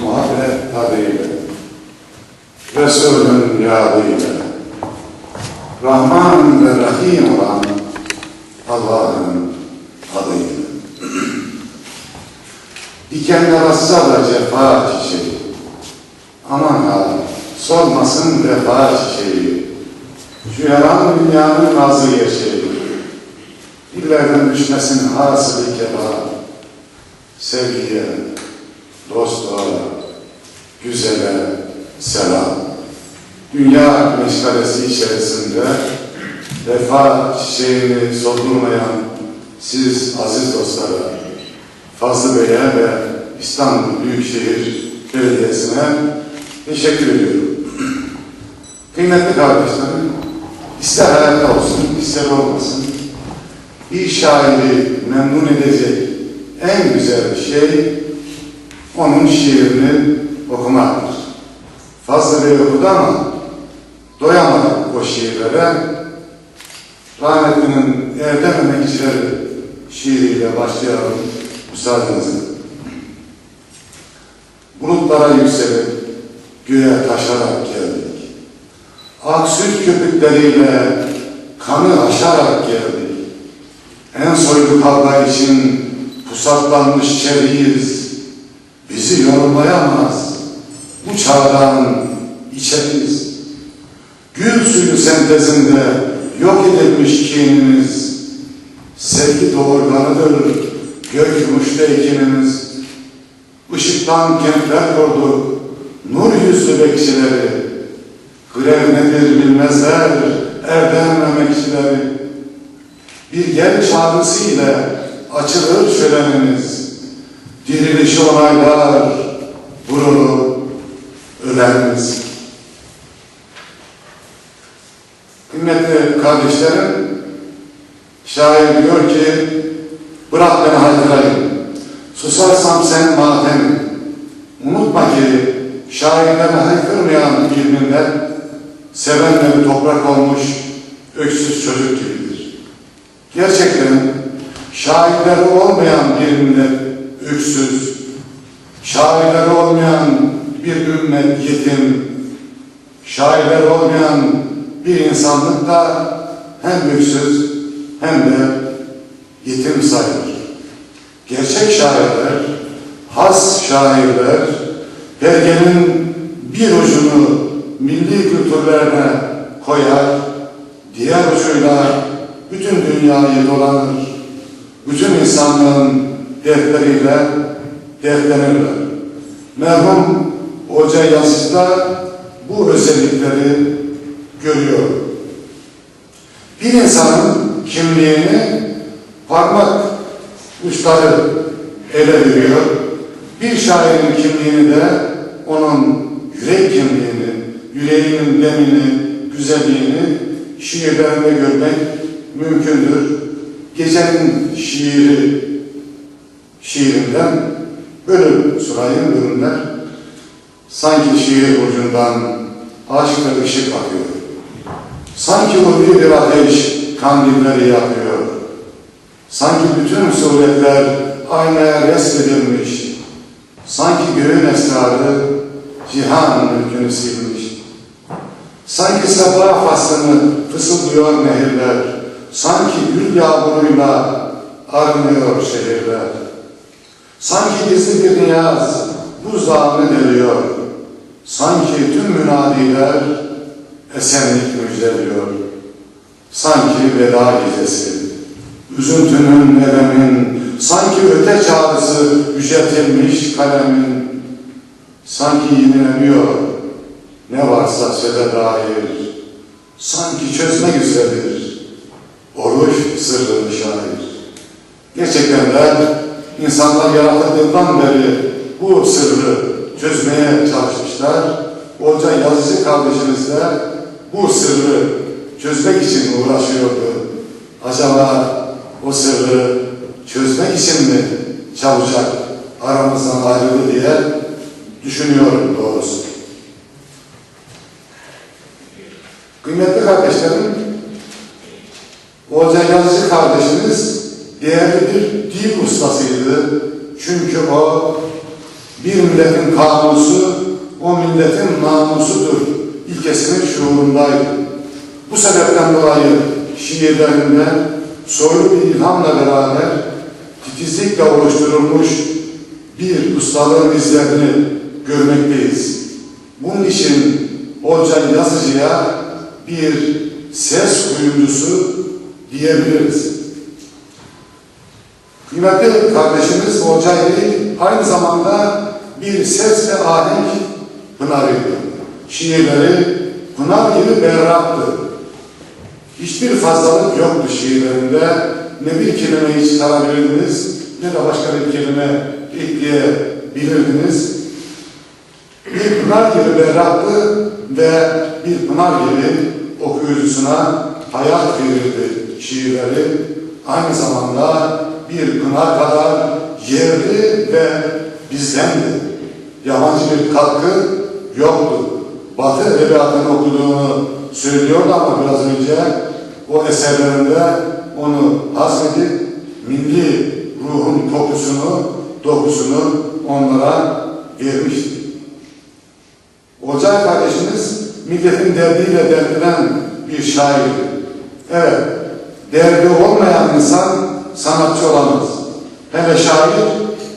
muhabbet tadıyla, Resulün yadıyla, Rahman ve Rahim olan Allah'ın adıyla. Dikenler atsa da cefa çiçeği, aman ha solmasın vefa çiçeği, şu yalan dünyanın nazı gerçeği, dillerden düşmesin hasılı keba, sevgiye, dostluğa, güzele selam. Dünya meşgalesi içerisinde vefa çiçeğini soldurmayan siz aziz dostlara, Fazlı Bey'e ve İstanbul Büyükşehir Belediyesi'ne teşekkür ediyorum. Kıymetli kardeşlerim, ister hayatta olsun, ister olmasın, bir şairi memnun edecek en güzel şey onun şiirini okumaktır. Fazla Bey okudu ama doyamadık o şiirlere. Rahmetlinin Erdem Emekçileri şiiriyle başlayalım müsaadenizle. Bulutlara yükselip göğe taşarak geldik. Ak süt köpükleriyle kanı aşarak geldik. En soylu kavga için pusatlanmış çeriyiz. Bizi yorumlayamaz bu çağdan içeriz. Gül suyu sentezinde yok edilmiş kinimiz. Sevgi doğurganıdır gök yumuşta ekinimiz. Işıktan kentler kurduk, nur yüzlü bekçileri. Grev nedir bilmezler, erdem emekçileri. Bir gel çağrısı ile açılır şölenimiz. Dirilişi onaylar, gururu ölenimiz. Kıymetli kardeşlerim, şair diyor ki, bırak beni haykırayım, susarsam sen matem. Unutma ki şairlerine haykırmayan bir millet, sevenleri toprak olmuş öksüz çocuk gibidir. Gerçekten şairleri olmayan bir millet öksüz, şairleri olmayan bir ümmet yetim, şairleri olmayan bir insanlık da hem öksüz hem de yetim sayılır. Gerçek şairler, has şairler, belgenin bir ucunu milli kültürlerine koyar, diğer ucuyla bütün dünyayı dolanır. Bütün insanlığın dertleriyle dertlenirler. Merhum Hoca Yasis da bu özellikleri görüyor. Bir insanın kimliğini parmak uçları ele veriyor. Bir şairin kimliğini de onun yürek kimliğini, yüreğinin demini, güzelliğini şiirlerinde görmek mümkündür. Gecenin şiiri şiirinden bölüm surayın bölümler sanki şiir ucundan aşk ve ışık akıyor. Sanki ulvi bir ateş kandilleri yakıyor. Sanki bütün suretler aynaya resmedilmiş. Sanki göğün esrarı cihan mülkünü silmiş. Sanki sabah faslını fısıldıyor nehirler. Sanki gül yağmuruyla arınıyor şehirler. Sanki bir niyaz buzdağını deliyor. Sanki tüm münadiler esenlik müjdeliyor. Sanki veda gecesi, üzüntünün, elemin, sanki öte çağrısı yüceltilmiş kalemin, sanki yenileniyor ne varsa söze dair, sanki çözmek üzeredir oruç sırrını şair. Gerçekten de insanlar yaratıldığından beri bu sırrı çözmeye çalışmışlar. Hoca yazıcı kardeşimiz de bu sırrı çözmek için uğraşıyordu. Acaba o sırrı çözmek için mi çabucak aramızdan ayrıldı diye düşünüyorum doğrusu. Kıymetli kardeşlerim, Hoca yazıcı kardeşimiz değerli bir dil ustasıydı. Çünkü o bir milletin kanusu o milletin namusudur ilkesinin şuurundaydı. Bu sebepten dolayı şiirlerinde soylu bir ilhamla beraber titizlikle oluşturulmuş bir ustalığın izlerini görmekteyiz. Bunun için Hoca Yazıcı'ya bir ses kuyumcusu diyebiliriz. Kıymetli kardeşimiz Ali aynı zamanda bir ses ve ahenk pınarıydı. Şiirleri pınar gibi berraktı. Hiçbir fazlalık yoktu şiirlerinde. Ne bir kelimeyi çıkarabilirdiniz ne de başka bir kelime ekleyebilirdiniz. Bir pınar gibi berraktı ve bir pınar gibi okuyucusuna hayat verirdi şiirleri. Aynı zamanda bir pınar kadar yerli ve bizdendi. Yabancı bir katkı yoktu. Batı edebiyatını okuduğunu söylüyordu ama biraz önce o eserlerinde onu hazmedip milli ruhun kokusunu, dokusunu onlara vermişti. Olcay kardeşimiz milletin derdiyle derdilen bir şair. Evet, derdi olmayan insan sanatçı olamaz. Hele şair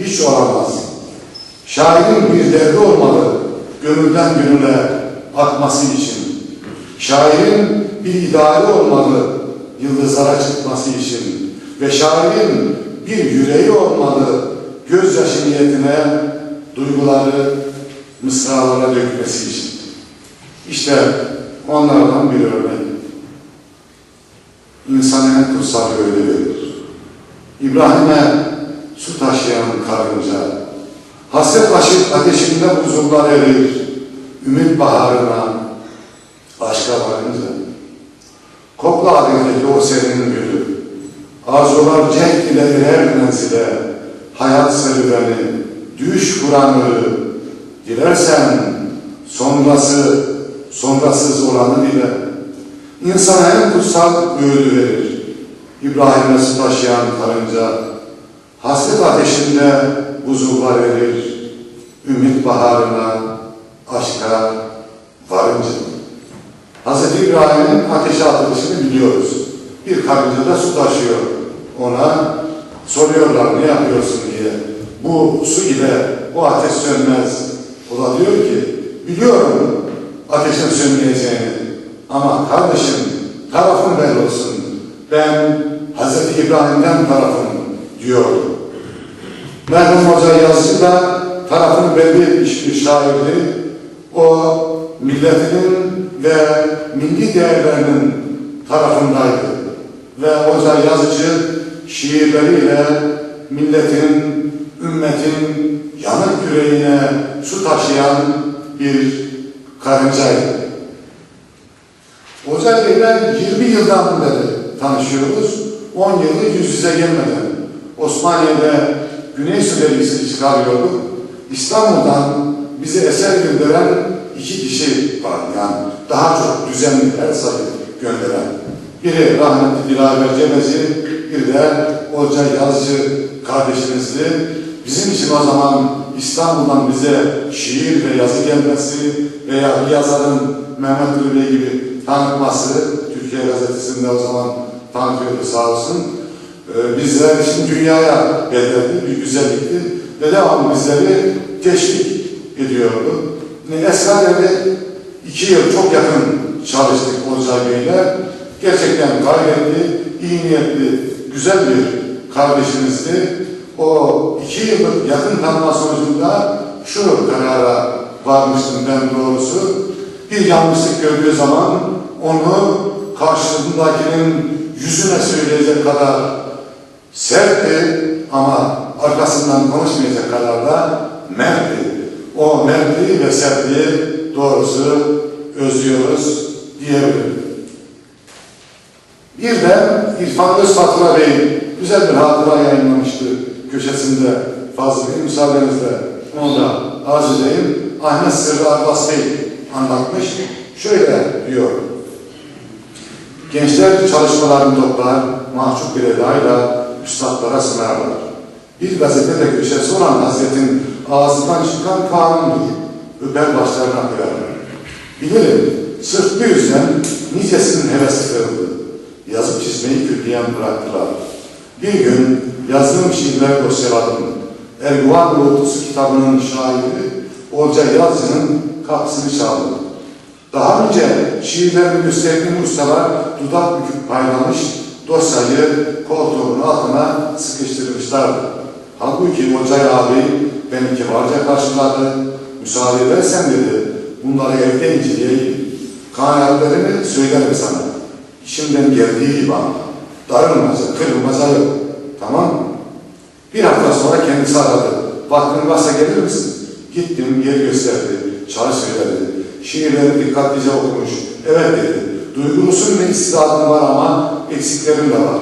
hiç olamaz. Şairin bir derdi olmalı, gönülden gönüle akması için. Şairin bir ideali olmalı, yıldızlara çıkması için. Ve şairin bir yüreği olmalı, gözyaşı niyetine duyguları mısralara dökmesi için. İşte onlardan bir örnek. İnsanın kutsal öyle verir. İbrahim'e su taşıyan karınca, hasret aşık ateşinde huzurlar erir, ümit baharına, aşka varınca. Kokla adındaki o senin gülü, arzular cenk ile erer menzile, hayat serüveni, düş Kur'an'ı, dilersen sonrası, sonrasız olanı bile, insana en kutsal öğüdü verir. İbrahim'e su taşıyan karınca, hasret ateşinde huzurlar verir, ümit baharına, aşka varınca. Hz. İbrahim'in ateşe atılışını biliyoruz. Bir karınca da su taşıyor. Ona soruyorlar ne yapıyorsun diye. Bu su ile o ateş sönmez. O da diyor ki biliyorum ateşin sönmeyeceğini ama kardeşim tarafın belli olsun. Ben Hz. İbrahim'den tarafım diyor. Merhum Hoca Yazıcı da tarafını belli bir şairdi. O milletinin ve milli değerlerinin tarafındaydı. Ve Hoca Yazıcı şiirleriyle milletin, ümmetin yanık yüreğine su taşıyan bir karıncaydı. Hoca ile 20 yıldan beri tanışıyoruz. 10 yılı yüz yüze gelmeden. Osmaniye'de Güney Su Dergisi'ni çıkarıyorduk. İstanbul'dan bize eser gönderen iki kişi var. Yani daha çok düzenli her sayı gönderen. Biri rahmetli Dilaver Cebeci, bir de Hoca Yazıcı kardeşimizdi. Bizim için o zaman İstanbul'dan bize şiir ve yazı gelmesi veya yazarın Mehmet Ali Bey gibi tanıtması, Türkiye Gazetesi'nde o zaman tanıtıyordu sağ olsun. Ee, bizler için dünyaya bedeldi, bir güzellikti ve devamlı bizleri teşvik ediyordu. Esraren'de iki yıl çok yakın çalıştık Olcay Bey'le. Gerçekten gayretli, iyi niyetli, güzel bir kardeşimizdi. O iki yıllık yakın tanıma sonucunda şu karara varmıştım ben doğrusu. Bir yanlışlık gördüğü zaman onu karşısındakinin yüzüne söyleyecek kadar sertti ama arkasından konuşmayacak kadar da mertti. O mertliği ve sertliği doğrusu özlüyoruz diyebilirim. Bir de İrfan Özfatura Bey güzel bir hatıra yayınlamıştı köşesinde fazla bir müsaadenizle onu da arz edeyim. Ahmet Sırrı Abbas Bey anlatmış. Şöyle diyor. Gençler çalışmalarını toplar, mahcup bir edayla üstadlara sunarlar. Bir gazetede köşesi olan Hazretin ağzından çıkan kanundur. Öper başlarına koyarlar. Bilirim, sırf bu yüzden nicesinin hevesi kırıldı. Yazıp çizmeyi külliyen bıraktılar. Bir gün yazdığım şiirleri dosyaladım. Erguvan Bulutlusu kitabının şairi Olca Yazıcı'nın kapısını çaldım. Daha önce şiirlerini gösterdiğim ustalar dudak büküp paylamış, dosyayı koltuğun altına sıkıştırmışlardı. Halbuki Olcay abi beni kibarca karşıladı. Müsaade edersen dedi, bunları evde inceleyeyim. Kanaatlerimi söylerim sana. İşimden geldiği gibi ama. Darılmaza, kırılmaza yok. Tamam? Bir hafta sonra kendisi aradı. Vaktin varsa gelir misin? Gittim, yer gösterdi. Çay söyledi. Şiirleri dikkatlice okumuş. Evet dedi. Duygulusun ve istidadın var ama eksiklerin de var.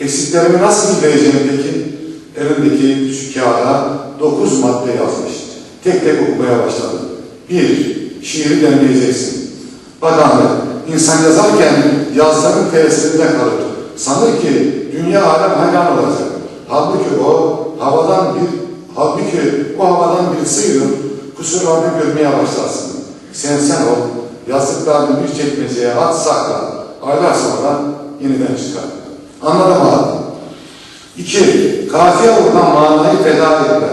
Eksiklerimi nasıl gidereceğim peki? Elindeki küçük kağıda dokuz madde yazmış. Tek tek okumaya başladı. Bir, şiiri demleyeceksin. Bak Ahmet, insan yazarken yazların tesirinde kalır. Sanır ki dünya alem hayran olacak. Halbuki o havadan bir, halbuki o havadan bir sıyrılıp kusurlarını görmeye başlarsın. Sen sen ol, yazdıklarını bir çekmeceye at sakla. Aylar sonra yeniden çıkar. Anladım abi. İki, kafiye olunan manayı feda etme.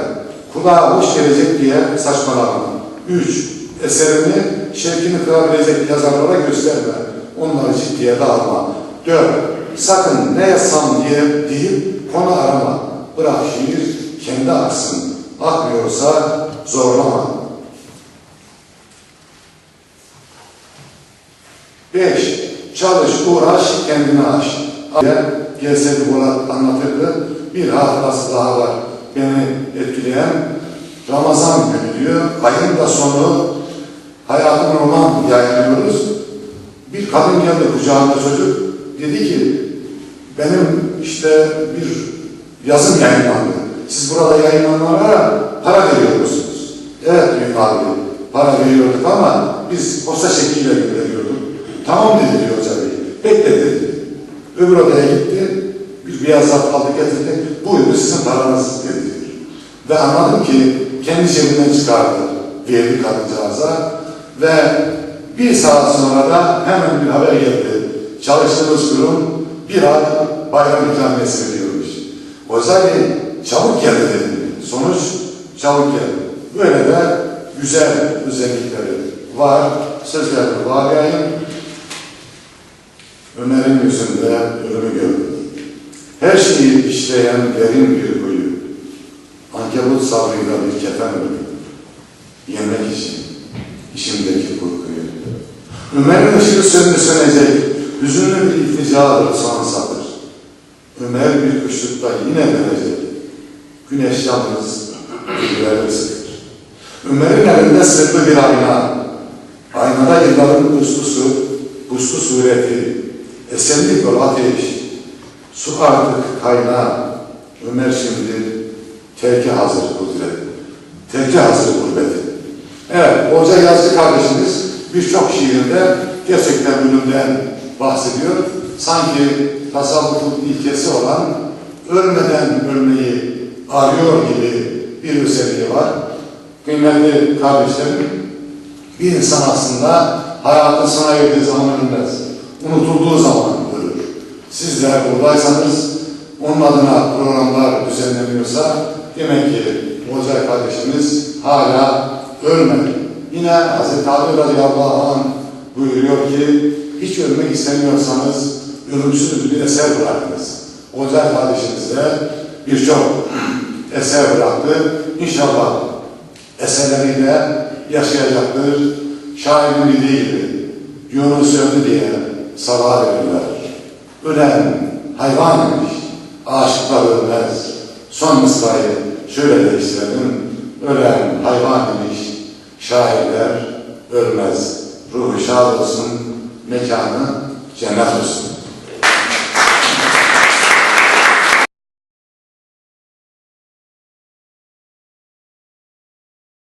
Kulağa hoş gelecek diye saçmalama. Üç, eserini şevkini kırabilecek yazarlara gösterme. Onları ciddiye de alma. Dört, sakın ne yazsam diye deyip konu arama. Bırak şiir kendi aksın. Akmıyorsa zorlama. Beş, çalış, uğraş, kendini aş. Gelse bir Polat anlatırdı. Bir hatırası daha var. Beni etkileyen Ramazan günü diyor. Ayın da sonu hayatın roman yayınlıyoruz. Bir kadın geldi kucağında çocuk. Dedi ki benim işte bir yazım yayınlandı. Siz burada yayınlananlara para veriyor musunuz? Evet diyor abi. Para veriyorduk ama biz posta şekliyle gönderiyorduk. Tamam dedi diyor hoca bey. Bekle dedi. Öbür odaya gitti. Bir beyazat aldı getirdi. Buyurun sizin paranız dedi. Ve anladım ki kendi cebinden çıkardı. Verdi kadıncağıza. Ve bir saat sonra da hemen bir haber geldi. Çalıştığımız kurum bir ay bayram ikramiyesi veriyormuş. Oysa ki çabuk geldi dedim. Sonuç çabuk geldi. Böyle de güzel özellikleri var. Sözlerini bağlayayım. Ömer'in yüzünde ölümü gördüm. Her şeyi işleyen derin bir kuyu. Ankebut sabrıyla bir kefen ördüm. Yemek için, işimdeki korkuyu. Ömer'in ışığı söndü sönecek. Hüzünlü bir ilticadır son sabır. Ömer bir kışlıkta yine dönecek. Güneş yalnız gülleri. Ömer'in elinde sırlı bir ayna. Aynada yılların puslusu, puslu sureti, esenlik yol ateş, su artık kaynağı, Ömer şimdi terke hazır kudret, terke hazır gurbeti. Evet, Hoca Yazıcı kardeşimiz birçok şiirinde gerçekten ölümden bahsediyor. Sanki tasavvufun ilkesi olan ölmeden ölmeyi arıyor gibi bir özelliği var. Kıymetli kardeşlerim, bir insan aslında hayatın sona erdiği zaman ölmez. Unutulduğu zaman ölür. Siz de buradaysanız, onun adına programlar düzenleniyorsa demek ki Hoca kardeşimiz hala ölmedi. Yine Hz. Ali radıyallahu anh buyuruyor ki hiç ölmek istemiyorsanız ölümsüz bir eser bırakınız. Hoca kardeşimiz de birçok eser bıraktı. İnşallah eserleriyle yaşayacaktır. Şairin dediği gibi Yunus öldü diye sabah verirler. Ölen hayvan demiş. Aşıklar ölmez. Son mısrayı şöyle değiştirelim. Ölen hayvan demiş. Şairler ölmez. Ruhu şad olsun. Mekanı cennet olsun.